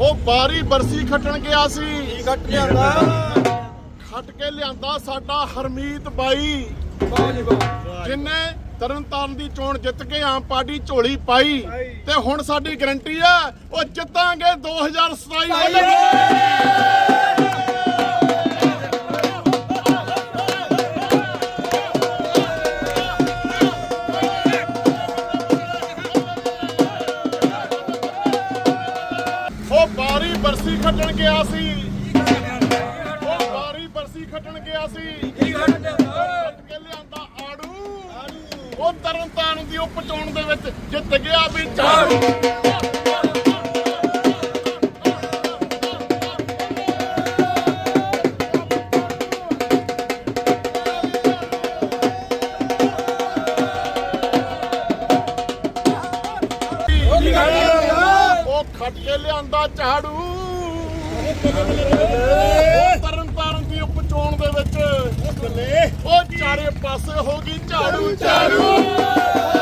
ਉਹ ਬਾਰੀ ਬਰਸੀ ਖੱਟਣ ਗਿਆ ਸੀ। ਕੀ ਘਟ ਲਿਆਂਦਾ? ਖੱਟ ਕੇ ਲਿਆਂਦਾ ਸਾਡਾ ਹਰਮੀਤ ਬਾਈ। ਵਾਹ ਜੀ ਵਾਹ। ਜਿਨੇ ਤਰਨਤਾਰਨ ਦੀ ਚੋਣ ਜਿੱਤ ਕੇ ਆਮ ਪਾਰਟੀ ਝੋਲੀ ਪਾਈ ਤੇ ਹੁਣ ਸਾਡੀ ਗਰੰਟੀ ਆ ਉਹ ਜਿੱਤਾਂਗੇ 2027 ਵੱਲ। ਤਰਨਤਾਰਨ ਦੀ ਉਪ ਚੋਣ ਦੇ ਵਿੱਚ ਜਿੱਤ ਗਿਆ ਵੀ ਲਿਆਂਦਾ ਉਹ ਖੱਟ ਕੇ ਲਿਆਂਦਾ ਝਾੜੂ ਉਹ ਤਰਨਤਾਰਨ ਦੀ ਉਪ ਚੋਣ ਦੇ ਵਿੱਚ ਉਹ ਚਾਰੇ ਪਾਸੇ ਹੋ ਗਈ ਝਾੜੂ। ਝਾੜੂ।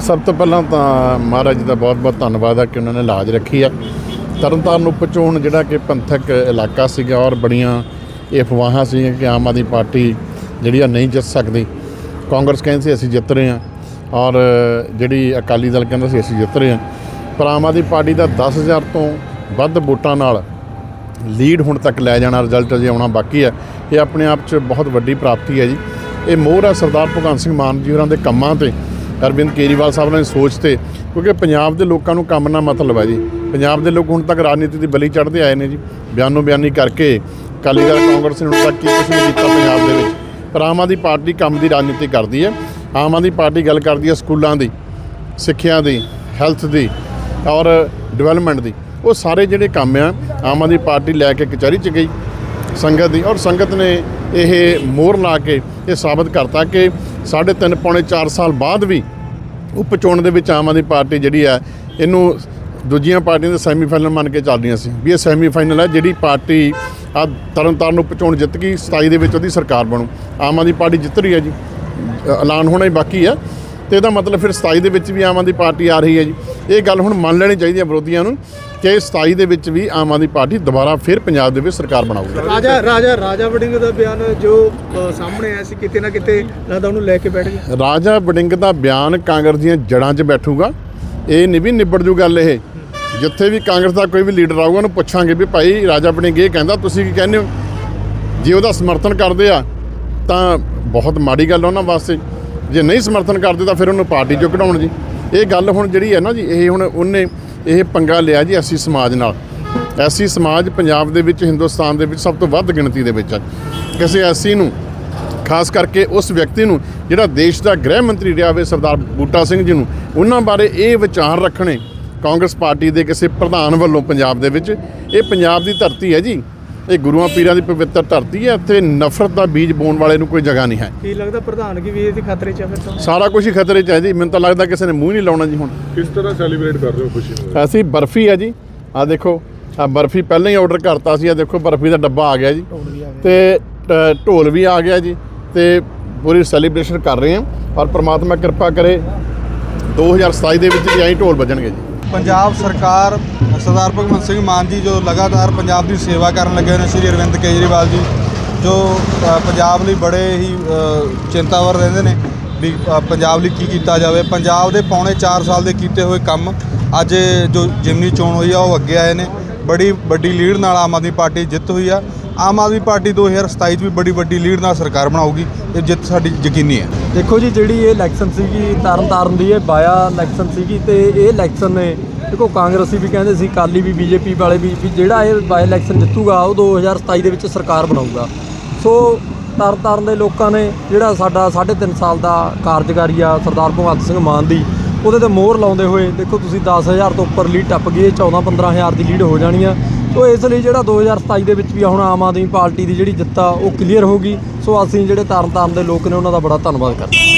ਸਭ ਤੋਂ ਪਹਿਲਾਂ ਤਾਂ ਮਹਾਰਾਜ ਜੀ ਦਾ ਬਹੁਤ-ਬਹੁਤ ਧੰਨਵਾਦ ਹੈ ਕਿ ਉਹਨਾਂ ਨੇ ਲਾਜ ਰੱਖੀ ਆ। ਤਰਨਤਾਰਨ ਉਪਚੋਣ ਜਿਹੜਾ ਕਿ ਪੰਥਕ ਇਲਾਕਾ ਸੀਗਾ ਔਰ ਬੜੀਆਂ ਇਹ ਅਫਵਾਹਾਂ ਸੀਗੀਆਂ ਕਿ ਆਮ ਆਦਮੀ ਪਾਰਟੀ ਜਿਹੜੀ ਆ ਨਹੀਂ ਜਿੱਤ ਸਕਦੀ। ਕਾਂਗਰਸ ਕਹਿੰਦੀ ਸੀ, ਅਸੀਂ ਜਿੱਤ ਰਹੇ ਹਾਂ। ਔਰ ਜਿਹੜੀ ਅਕਾਲੀ ਦਲ ਕਹਿੰਦਾ ਸੀ, ਅਸੀਂ ਜਿੱਤ ਰਹੇ ਹਾਂ। ਪਰ ਆਮ ਆਦਮੀ ਪਾਰਟੀ ਦਾ 10000 ਤੋਂ ਵੱਧ ਵੋਟਾਂ ਨਾਲ ਲੀਡ ਹੁਣ ਤੱਕ ਲੈ ਜਾਣਾ ਰਿਜ਼ਲਟ ਅਜੇ ਆਉਣਾ ਬਾਕੀ ਹੈ ਇਹ ਆਪਣੇ ਆਪ 'ਚ ਬਹੁਤ ਵੱਡੀ ਪ੍ਰਾਪਤੀ ਹੈ ਜੀ। ਇਹ ਮੋਹਰ ਹੈ ਸਰਦਾਰ ਭਗਵੰਤ ਸਿੰਘ ਮਾਨ ਜੀ ਹੋਰਾਂ ਦੇ ਕੰਮਾਂ ਤੇ। ਅਰਵਿੰਦ ਕੇਜਰੀਵਾਲ ਸਾਹਿਬ ਨੇ ਸੋਚ ਤੇ, ਕਿਉਂਕਿ ਪੰਜਾਬ ਦੇ ਲੋਕਾਂ ਨੂੰ ਕੰਮ ਨਾਲ ਮਤਲਬ ਹੈ ਜੀ। ਪੰਜਾਬ ਦੇ ਲੋਕ ਹੁਣ ਤੱਕ ਰਾਜਨੀਤੀ ਦੀ ਬਲੀ ਚੜ੍ਹਦੇ ਆਏ ਨੇ ਜੀ। ਬਿਆਨੋ ਬਿਆਨੀ ਕਰਕੇ ਅਕਾਲੀ ਦਲ ਕਾਂਗਰਸ ਨੇ ਹੁਣ ਤੱਕ ਕੀ ਕੁਛ ਨਹੀਂ ਕੀਤਾ ਪੰਜਾਬ ਦੇ ਵਿੱਚ। ਪਰ ਆਮ ਆਦਮੀ ਪਾਰਟੀ ਕੰਮ ਦੀ ਰਾਜਨੀਤੀ ਕਰਦੀ ਹੈ। ਆਮ ਆਦਮੀ ਪਾਰਟੀ ਗੱਲ ਕਰਦੀ ਹੈ ਸਕੂਲਾਂ ਦੀ, ਸਿੱਖਿਆ ਦੀ, ਹੈਲਥ ਦੀ ਔਰ ਡਿਵੈਲਪਮੈਂਟ ਦੀ। ਉਹ ਸਾਰੇ ਜਿਹੜੇ ਕੰਮ ਆ, ਆਮ ਆਦਮੀ ਪਾਰਟੀ ਲੈ ਕੇ ਕਚਹਿਰੀ 'ਚ ਗਈ, ਸੰਗਤ ਦੀ ਔਰ ਸੰਗਤ ਨੇ ਇਹ ਮੋਹਰ ਲਾ ਕੇ ਇਹ ਸਾਬਤ ਕਰਤਾ ਕਿ ਸਾਢੇ ਤਿੰਨ ਪੌਣੇ 4 ਸਾਲ ਬਾਅਦ ਵੀ ਉਪ ਚੋਣ ਦੇ ਵਿੱਚ ਆਮ ਆਦਮੀ ਪਾਰਟੀ ਜਿਹੜੀ ਹੈ ਇਹਨੂੰ ਦੂਜੀਆਂ ਪਾਰਟੀਆਂ ਦੇ ਸੈਮੀਫਾਈਨਲ ਮੰਨ ਕੇ ਚੱਲਦੀਆਂ ਸੀ। ਵੀ ਇਹ ਸੈਮੀਫਾਈਨਲ ਹੈ ਜਿਹੜੀ ਪਾਰਟੀ ਆ ਤਰਨਤਾਰਨ ਉਪ ਚੋਣ ਜਿੱਤ ਗਈ 27 ਦੇ ਵਿੱਚ ਉਹਦੀ ਸਰਕਾਰ ਬਣੂ। ਆਮ ਆਦਮੀ ਪਾਰਟੀ ਜਿੱਤ ਰਹੀ ਹੈ ਜੀ। ਐਲਾਨ ਹੋਣਾ ਹੀ ਬਾਕੀ ਆ। ਤੇ ਇਹਦਾ ਮਤਲਬ ਫਿਰ 27 ਦੇ ਵਿੱਚ ਵੀ ਆਮ ਆਦਮੀ ਪਾਰਟੀ ਆ ਰਹੀ ਹੈ ਜੀ। ਇਹ ਗੱਲ ਹੁਣ ਮੰਨ ਲੈਣੀ ਚਾਹੀਦੀ ਹੈ ਵਿਰੋਧੀਆਂ ਨੂੰ ਕਿ 27 ਦੇ ਵਿੱਚ ਵੀ ਆਮ ਆਦਮੀ ਪਾਰਟੀ ਦੁਬਾਰਾ ਫਿਰ ਪੰਜਾਬ ਦੇ ਵਿੱਚ ਸਰਕਾਰ ਬਣਾਊਗੀ। ਰਾਜਾ ਰਾਜਾ ਰਾਜਾ ਵੜਿੰਗ ਦਾ ਬਿਆਨ ਜੋ ਸਾਹਮਣੇ ਆਇਆ ਸੀ ਕਿਤੇ ਨਾ ਕਿਤੇ ਲੱਗਦਾ ਉਹਨੂੰ ਲੈ ਕੇ ਬੈਠ ਗਿਆ। ਰਾਜਾ ਵੜਿੰਗ ਦਾ ਬਿਆਨ ਕਾਂਗਰਸ ਦੀਆਂ ਜੜ੍ਹਾਂ 'ਚ ਬੈਠੂਗਾ। ਇਹ ਨਹੀਂ ਵੀ ਨਿਬੜ ਜੂ ਗੱਲ ਇਹ। ਜਿੱਥੇ ਵੀ ਕਾਂਗਰਸ ਦਾ ਕੋਈ ਵੀ ਲੀਡਰ ਆਊਗਾ ਉਹਨੂੰ ਪੁੱਛਾਂਗੇ ਵੀ ਭਾਈ ਰਾਜਾ ਵੜਿੰਗ ਇਹ ਕਹਿੰਦਾ ਤੁਸੀਂ ਕੀ ਕਹਿੰਦੇ ਹੋ? ਜੇ ਉਹਦਾ ਸਮਰਥਨ ਕਰਦੇ ਆ ਤਾਂ ਬਹੁਤ ਮਾੜੀ ਗੱਲ ਉਹਨਾਂ ਵਾਸਤੇ। ਜੇ ਨਹੀਂ ਸਮਰਥਨ ਕਰਦੇ ਤਾਂ ਫਿਰ ਉਹਨੂੰ ਪਾਰਟੀ ਚੋਂ ਕਢਾਉਣ ਜੀ। ਇਹ ਗੱਲ ਹੁਣ ਜਿਹੜੀ ਹੈ ਨਾ ਜੀ, ਇਹ ਹੁਣ ਉਹਨੇ ਇਹ ਪੰਗਾ ਲਿਆ ਜੀ ਐਸੀ ਸਮਾਜ ਨਾਲ। ਐਸੀ ਸਮਾਜ ਪੰਜਾਬ ਦੇ ਵਿੱਚ, ਹਿੰਦੁਸਤਾਨ ਦੇ ਵਿੱਚ ਸਭ ਤੋਂ ਵੱਧ ਗਿਣਤੀ ਦੇ ਵਿੱਚ ਹੈ ਕਿਸੇ ਐਸੀ ਨੂੰ, ਖਾਸ ਕਰਕੇ ਉਸ ਵਿਅਕਤੀ ਨੂੰ ਜਿਹੜਾ ਦੇਸ਼ ਦਾ ਗ੍ਰਹਿ ਮੰਤਰੀ ਰਿਹਾ ਹੋਵੇ, ਸਰਦਾਰ ਬੂਟਾ ਸਿੰਘ ਜੀ ਨੂੰ, ਉਹਨਾਂ ਬਾਰੇ ਇਹ ਵਿਚਾਰ ਰੱਖਣੇ ਕਾਂਗਰਸ ਪਾਰਟੀ ਦੇ ਕਿਸੇ ਪ੍ਰਧਾਨ ਵੱਲੋਂ ਪੰਜਾਬ ਦੇ ਵਿੱਚ। ਇਹ ਪੰਜਾਬ ਦੀ ਧਰਤੀ ਹੈ ਜੀ। ਇਹ ਗੁਰੂਆਂ ਪੀਰਾਂ ਦੀ ਪਵਿੱਤਰ ਧਰਤੀ ਹੈ ਇੱਥੇ ਨਫ਼ਰਤ ਦਾ ਬੀਜ ਬੋਣ ਵਾਲੇ ਨੂੰ ਕੋਈ ਜਗ੍ਹਾ ਨਹੀਂ ਹੈ। ਕੀ ਲੱਗਦਾ ਪ੍ਰਧਾਨਗੀ ਵੀ ਇਹਦੇ ਖਤਰੇ 'ਚ ਆ ਫਿਰ ਤਾਂ? ਸਾਰਾ ਕੁਝ ਹੀ ਖਤਰੇ 'ਚ ਹੈ ਜੀ। ਮੈਨੂੰ ਤਾਂ ਲੱਗਦਾ ਕਿਸੇ ਨੇ ਮੂੰਹ ਨਹੀਂ ਲਾਉਣਾ ਜੀ ਹੁਣ। ਕਿਸ ਤਰ੍ਹਾਂ ਸੈਲੀਬ੍ਰੇਟ ਕਰ ਰਹੇ ਹੋ ਖੁਸ਼ੀ ਨੂੰ? ਅਸੀਂ ਬਰਫੀ ਹੈ ਜੀ। ਆ ਦੇਖੋ ਆ ਬਰਫੀ ਪਹਿਲਾਂ ਹੀ ਆਰਡਰ ਕਰਤਾ ਸੀ। ਆ ਦੇਖੋ ਬਰਫੀ ਦਾ ਡੱਬਾ ਆ ਗਿਆ ਜੀ। ਤੇ ਢੋਲ ਵੀ ਆ ਗਿਆ ਜੀ। ਤੇ ਪੂਰੀ ਸੈਲੀਬ੍ਰੇਸ਼ਨ ਕਰ ਰਹੇ ਹਾਂ। ਔਰ ਪ੍ਰਮਾਤਮਾ ਕਿਰਪਾ ਕਰੇ 2027 ਦੇ ਵਿੱਚ ਵੀ ਐਂ ਢੋਲ ਵੱਜਣਗੇ ਜੀ। ਪੰਜਾਬ ਸਰਕਾਰ ਸਰਦਾਰ ਭਗਵੰਤ ਸਿੰਘ ਮਾਨ ਜੀ ਜੋ ਲਗਾਤਾਰ ਪੰਜਾਬ ਦੀ ਸੇਵਾ ਕਰਨ ਲੱਗੇ ਨੇ, ਸ਼੍ਰੀ ਅਰਵਿੰਦ ਕੇਜਰੀਵਾਲ ਜੀ, ਜੋ ਪੰਜਾਬ ਲਈ ਬੜੇ ਹੀ ਚਿੰਤਾਵਰ ਰਹਿੰਦੇ ਨੇ ਵੀ ਪੰਜਾਬ ਲਈ ਕੀ ਕੀਤਾ ਜਾਵੇ। ਪੰਜਾਬ ਦੇ ਪੌਣੇ 4 ਸਾਲ ਦੇ ਕੀਤੇ ਹੋਏ ਕੰਮ ਅੱਜ ਜੋ ਜਿਮਨੀ ਚੋਣ ਹੋਈ ਆ, ਉਹ ਅੱਗੇ ਆਏ ਨੇ। ਬੜੀ ਵੱਡੀ ਲੀਡ ਨਾਲ ਆਮ ਆਦਮੀ ਪਾਰਟੀ ਜਿੱਤ ਹੋਈ ਆ। ਆਮ ਆਦਮੀ ਪਾਰਟੀ 2027 'ਚ ਵੀ ਬੜੀ ਵੱਡੀ ਲੀਡ ਨਾਲ ਸਰਕਾਰ ਬਣਾਊਗੀ। ਇਹ ਜਿੱਤ ਸਾਡੀ ਯਕੀਨੀ ਹੈ। ਦੇਖੋ ਜੀ, ਜਿਹੜੀ ਇਹ ਇਲੈਕਸ਼ਨ ਸੀਗੀ, ਤਰਨਤਾਰਨ ਦੀ ਇਹ ਬਾਇਆ ਇਲੈਕਸ਼ਨ ਸੀਗੀ ਤੇ ਇਹ ਇਲੈਕਸ਼ਨ ਨੇ ਦੇਖੋ, ਕਾਂਗਰਸੀ ਵੀ ਕਹਿੰਦੇ ਸੀ ਕਾਲੀ ਵੀ, ਬੀਜੇਪੀ ਵਾਲੇ ਵੀ ਵੀ ਜਿਹੜਾ ਇਹ ਬਾਇਆ ਇਲੈਕਸ਼ਨ ਜਿੱਤੂਗਾ, ਉਹ 2027 ਦੇ ਵਿੱਚ ਸਰਕਾਰ ਬਣਾਊਗਾ। ਸੋ, ਤਰਨਤਾਰਨ ਦੇ ਲੋਕਾਂ ਨੇ ਜਿਹੜਾ ਸਾਡਾ 3.5 ਸਾਲ ਦਾ ਕਾਰਜਕਾਰੀ ਆ, ਸਰਦਾਰ ਭਗਵੰਤ ਸਿੰਘ ਮਾਨ ਦੀ, ਉਹਦੇ ਤੇ ਮੋਹਰ ਲਾਉਂਦੇ ਹੋਏ, ਦੇਖੋ, ਤੁਸੀਂ 10000 ਤੋਂ ਉੱਪਰ ਲੀਡ ਟੱਪ ਗਈ 14 15000 ਦੀ ਲੀਡ ਹੋ ਜਾਣੀ ਆ। ਸੋ, ਇਸ ਲਈ ਜਿਹੜਾ 2027 ਦੇ ਵਿੱਚ ਵੀ ਹੁਣ ਆਮ ਆਦਮੀ ਪਾਰਟੀ ਦੀ ਜਿਹੜੀ ਜਿੱਤ ਆ, ਉਹ ਕਲੀਅਰ ਹੋਗੀ ਸੋ, ਅਸੀਂ ਜਿਹੜੇ ਤਰਨਤਾਰਨ ਦੇ ਲੋਕ ਨੇ, ਉਹਨਾਂ ਦਾ ਬੜਾ ਧੰਨਵਾਦ ਕਰਦੇ ਹਾਂ।